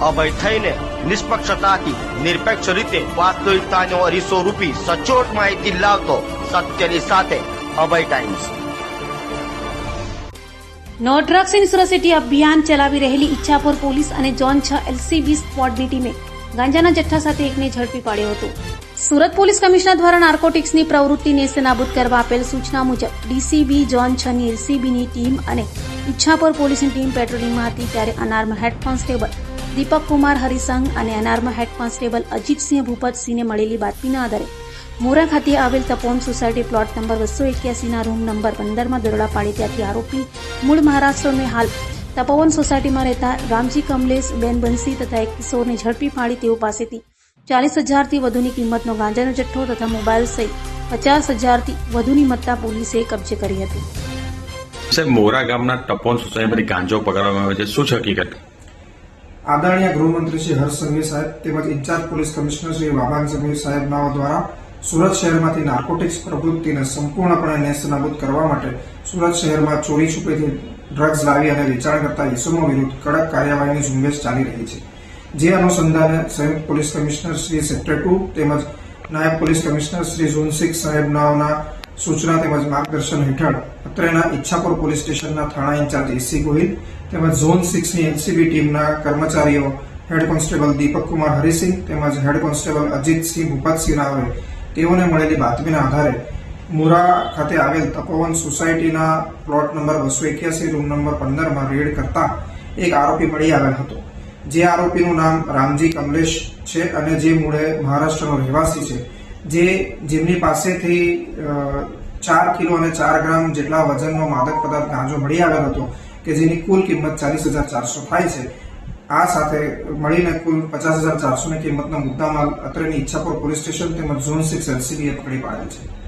અભય થઈને નિષ્પક્ષતાથી, નિરપેક્ષ રીતે વાસ્તવિકતાનો અરીસો રૂપી સચોટ માહિતી લાવતો સત્યની સાથે Abhay Times. No drugs in સુરસિટી અભિયાન ચલાવી રહેલી ઈચ્છાપુર પોલીસ અને ઝોન છ એલસીબી સ્પોટની ટીમે ગાંજાના જથ્થા સાથે એકને ઝડપી પાડ્યો હતો. સુરત પોલીસ કમિશનર દ્વારા નાર્કોટિક્સની પ્રવૃત્તિને નાબૂદ કરવા આપેલ સૂચના મુજબ ડીસીબી, ઝોન છ ની એલસીબીની ટીમ અને ઈચ્છાપુર પોલીસની ટીમ પેટ્રોલિંગમાં હતી ત્યારે અનાર્મ હેડ કોન્સ્ટેબલ દીપક કુમાર, હરિસંઘ અને અનાર્મ હેડ કોન્સ્ટેબલ અજીતસિંહ ભૂપતસિંહને મળેલી બાતમીના આધારે મોરા ખાતે આવેલ તપોન સોસાયટી પ્લોટ નંબર બસો એક્યાસીના રૂમ નંબર પંદરમાં દરોડા પાડી ત્યાંથી આરોપી મૂળ મહારાષ્ટ્રને હાલ તપોવન સોસાયટીમાં રહેતા રામજી કમલેશ, બેન બંસી તથા એક કિશોરને ઝડપી પાડી તેઓ પાસેથી ચાલીસ હજારથી વધુની કિંમતનો ગાંજાનો જથ્થો તથા મોબાઈલ સહિત પચાસ હજારથી વધુની મત્તા પોલીસે કબજે કરી હતી. સાહેબ, મોરા ગામના ટપોન સોસાયટીમાંથી ગાંજો પકડવામાં આવે છે. શું હકીકત? આદરણીય ગૃહમંત્રી શ્રી હર્ષ સંઘવી સાહેબ તેમજ in charge police commissioner Shri Wabang Sanghavi સાહેબના દ્વારા સુરત શહેરમાંથી નાર્કોટિક્સ પ્રવૃત્તિને સંપૂર્ણપણે નેસ્તનાબૂદ કરવા માટે સુરત શહેરમાં ચોરી છુપેથી ડ્રગ્સ લાવી અને વેચાણ કરતા ઇસમો વિરુદ્ધ કડક કાર્યવાહીની ઝુંબેશ ચાલી રહી છે. જે અનુસંધાને સંયુક્ત police commissioner Shri sector two તેમજ નાયબ police commissioner Shri zone six સાહેબનાઓના સૂચના તેમજ માર્ગદર્શન હેઠળ અત્રેના ઈચ્છાપુર પોલીસ સ્ટેશનના થાણા ઇન્ચાર્જ એસી ગોહિલ તેમજ ઝોન સિક્સની એનસીબી ટીમના કર્મચારીઓ હેડ કોન્સ્ટેબલ દીપક કુમાર હરિસિંહ તેમજ હેડ કોન્સ્ટેબલ અજીતસિંહ ભૂપતસિંહ આવે તેઓને મળેલી બાતમીના આધારે મુરા ખાતે આવેલ તપોવન સોસાયટીના પ્લોટ નંબર બસો એક્યાસી, રૂમ નંબર પંદરમાં રેડ કરતા એક આરોપી મળી આવેલ હતો. જે આરોપીનું નામ રામજી કમલેશ છે અને જે મૂળે મહારાષ્ટ્રનો રહેવાસી છે. જે જેમની પાસેથી ચાર કિલો અને ચાર ગ્રામ જેટલા વજનનો માદક પદાર્થ ગાંજો મળી આવેલ હતો કે જેની કુલ કિંમત ચાલીસ હજાર ચારસો થાય છે. આ સાથે મળીને કુલ પચાસ હજાર ચારસો ની કિંમતનો મુદ્દામાલ અત્રેની ઈચ્છાપુર પોલીસ સ્ટેશન તેમજ ઝોન સિક્સ એલસીબીએ પકડી પાડેલ છે.